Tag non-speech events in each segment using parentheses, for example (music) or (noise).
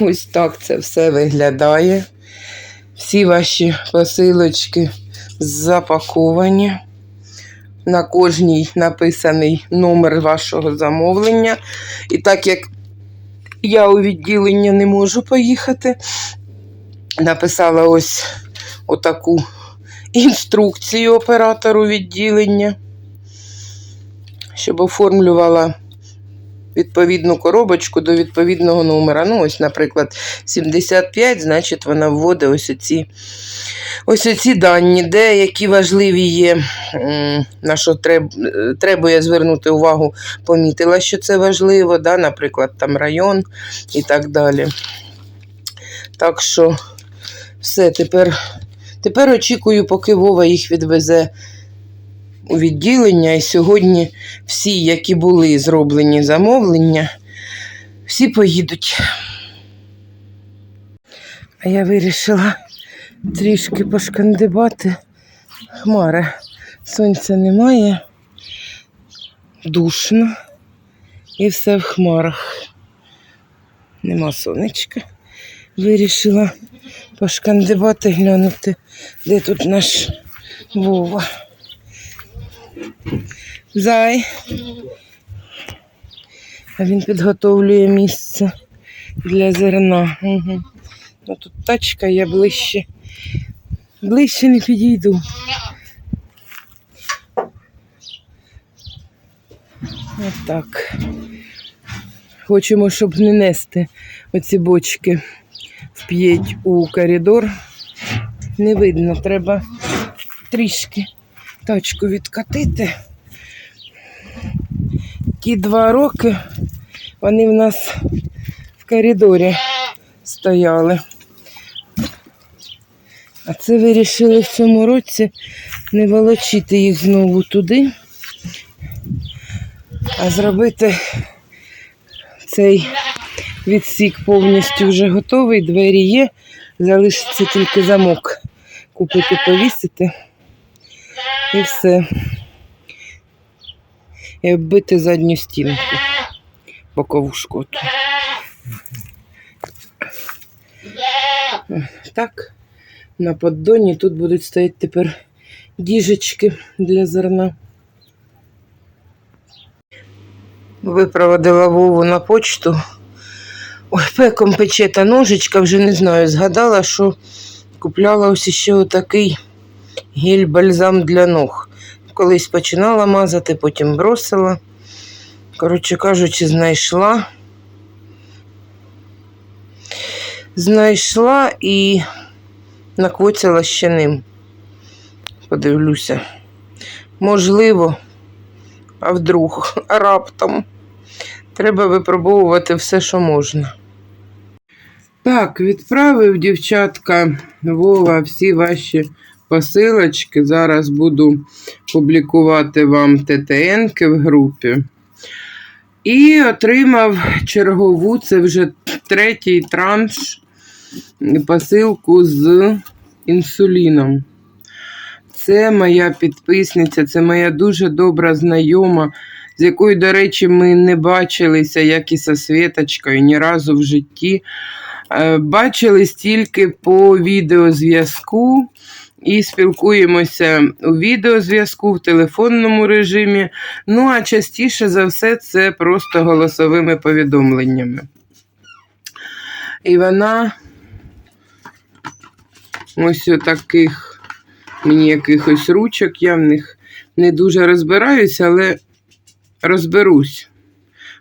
Ось так це все виглядає. Всі ваші посилочки запаковані. На кожній написаний номер вашого замовлення. І так як я у відділення не можу поїхати, написала ось отаку інструкцію оператору відділення, щоб оформлювала відповідну коробочку до відповідного номера. Ну, ось, наприклад, 75, значить, вона вводить ось оці, ось оці дані, де які важливі є, на що треб, е, требує звернути увагу, помітила, що це важливо, да, наприклад, там район і так далі. Так що все, тепер, тепер очікую, поки Вова їх відвезе у відділення. І сьогодні всі, які були зроблені замовлення, всі поїдуть. А я вирішила трішки пошкандибати. Хмари. Сонця немає, душно і все в хмарах. Нема сонечка. Вирішила пошкандибати, глянути, де тут наш Вова. Зай. А він підготовлює місце для зерна. Угу. Ну, тут тачка, я ближче. Ближче не підійду. Отак. Хочемо, щоб не нести оці бочки вп'єть у коридор. Не видно, треба трішки тачку відкатити. Ті два роки вони в нас в коридорі стояли. А це вирішили в цьому році не волочити їх знову туди, а зробити цей відсік повністю вже готовий, двері є, залишиться тільки замок купити, повісити і все. І оббити задню стінку, бокову шкоту. Так, на поддоні тут будуть стояти тепер діжечки для зерна. Випроводила Вову на почту. Ой, пеком пече та ножичка, вже не знаю, згадала, що купляла ось ще отакий гель-бальзам для ног. Колись починала мазати, потім бросила. Коротше кажучи, знайшла. Знайшла і накоцяла ще ним. Подивлюся. Можливо, а вдруг, а (laughs) раптом. Треба випробовувати все, що можна. Так, відправив дівчатка Вова всі ваші посилочки. Зараз буду публікувати вам ТТНки в групі. І отримав чергову, це вже третій транш посилку з інсуліном. Це моя підписниця, це моя дуже добра знайома, з якою, до речі, ми не бачилися, як і со Світочкою, ні разу в житті. Е, Бачились тільки по відеозв'язку і спілкуємося у відеозв'язку, в телефонному режимі. Ну, а частіше за все, це просто голосовими повідомленнями. І вона ось таких мені якихось ручок, я в них не дуже розбираюся, але розберусь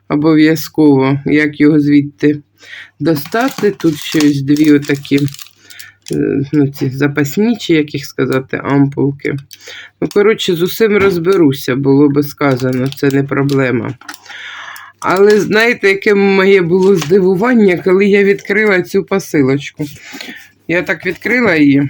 обов'язково, як його звідти достати. Тут щось дві отакі ну, ці запасні, чи як їх сказати, ампулки. Ну, коротше, з усім розберуся, було би сказано, це не проблема. Але знаєте, яке моє було здивування, коли я відкрила цю посилочку. Я так відкрила її.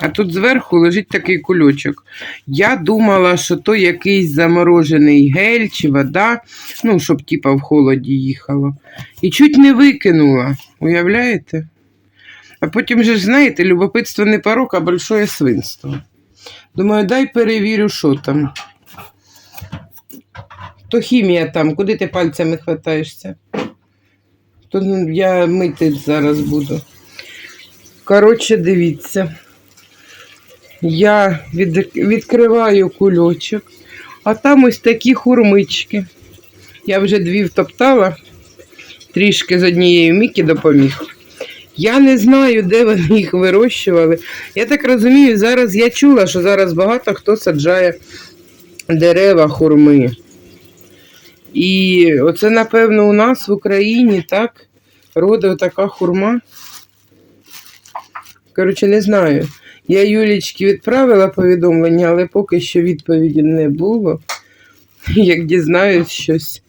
А тут зверху лежить такий кульочок. Я думала, що то якийсь заморожений гель чи вода, ну, щоб типа в холоді їхало. І чуть не викинула. Уявляєте? А потім же знаєте, любопитство не порок, а большое свинство. Думаю, дай перевірю, що там. То хімія там, куди ти пальцями хватаєшся? То ну, я мити зараз буду. Коротше, дивіться. Я від, відкриваю кульочок, а там ось такі хурмички. Я вже дві втоптала, трішки з однією Мікі допоміг. Я не знаю, де вони їх вирощували. Я так розумію, зараз я чула, що зараз багато хто саджає дерева хурми. І оце, напевно, у нас в Україні так роде така хурма. Коротше, не знаю. Я Юлічки відправила повідомлення, але поки що відповіді не було. Як дізнаюсь щось.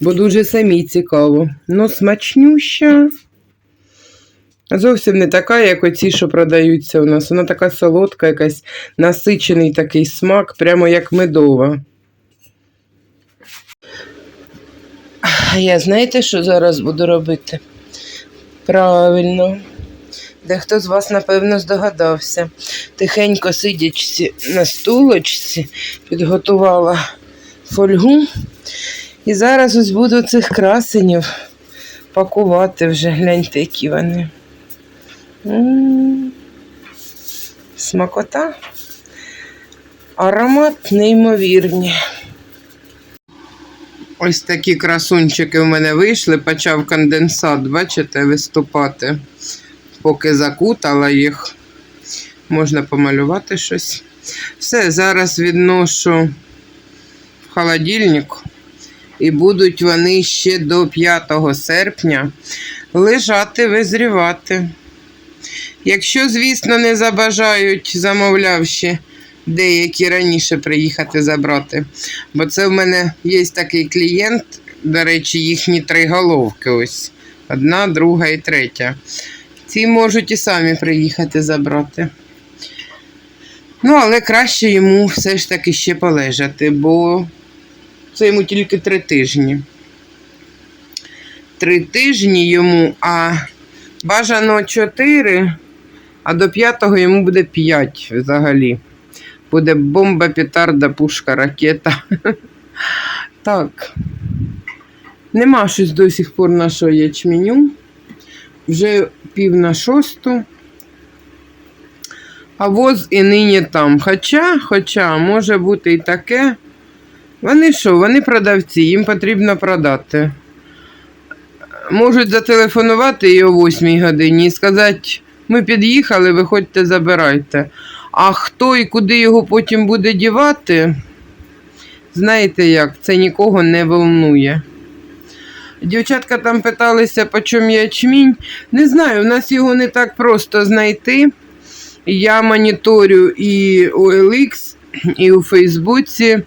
Бо дуже самій цікаво. Ну, смачнюща. Зовсім не така, як оці, що продаються у нас. Вона така солодка, якась насичений такий смак, прямо як медова. Я знаєте, що зараз буду робити? Правильно. Дехто з вас, напевно, здогадався. Тихенько сидячи на стулочці, підготувала фольгу. І зараз ось буду цих красенів пакувати вже. Гляньте, які вони. Смакота. Аромат неймовірні. Ось такі красунчики в мене вийшли, почав конденсат, бачите, виступати. Поки закутала їх, можна помалювати щось. Все, зараз відношу в холодильник. І будуть вони ще до 5 серпня лежати, визрівати. Якщо, звісно, не забажають, замовлявши деякі раніше приїхати забрати. Бо це в мене є такий клієнт, до речі, їхні три головки ось. Одна, друга і третя. Ці можуть і самі приїхати забрати. Ну, але краще йому все ж таки ще полежати, бо це йому тільки три тижні. Три тижні йому, а бажано чотири, а до п'ятого йому буде п'ять взагалі. Буде бомба, петарда, пушка, ракета. (laughs) Так. Нема щось до сих пор нашого ячменю. Вже пів на шосту. А воз і нині там. Хоча, хоча, може бути і таке. Вони що, вони продавці, їм потрібно продати. Можуть зателефонувати і о 8 годині і сказати, ми під'їхали, виходьте, забирайте. А хто і куди його потім буде дівати, знаєте як, це нікого не волнує. Дівчатка там питалися, по чому ячмінь. Не знаю, у нас його не так просто знайти. Я моніторю і OLX, і у Фейсбуці.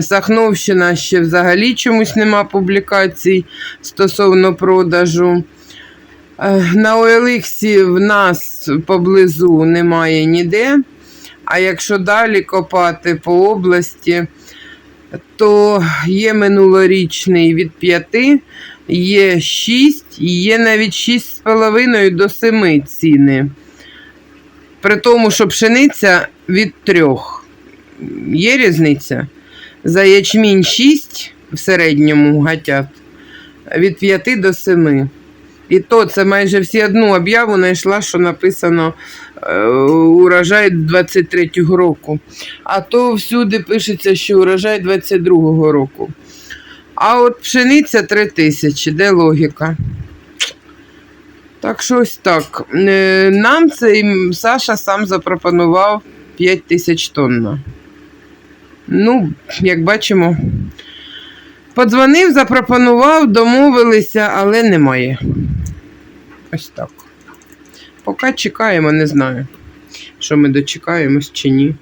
Сахновщина ще взагалі чомусь нема публікацій стосовно продажу. Е, На OLX в нас поблизу немає ніде. А якщо далі копати по області, то є минулорічний від 5, є 6, і є навіть 6,5 до 7 ціни. При тому, що пшениця від 3. Є різниця? За ячмінь 6 в середньому гатят, від 5 до 7. І то це майже всі одну об'яву знайшла, що написано е, урожай 23-го року. А то всюди пишеться, що урожай 22-го року. А от пшениця 3 тисячі, де логіка? Так що ось так. Е, Нам цей Саша сам запропонував 5 тисяч тонн. Ну, як бачимо, подзвонив, запропонував, домовилися, але немає. Ось так. Поки чекаємо, не знаю, що ми дочекаємось чи ні.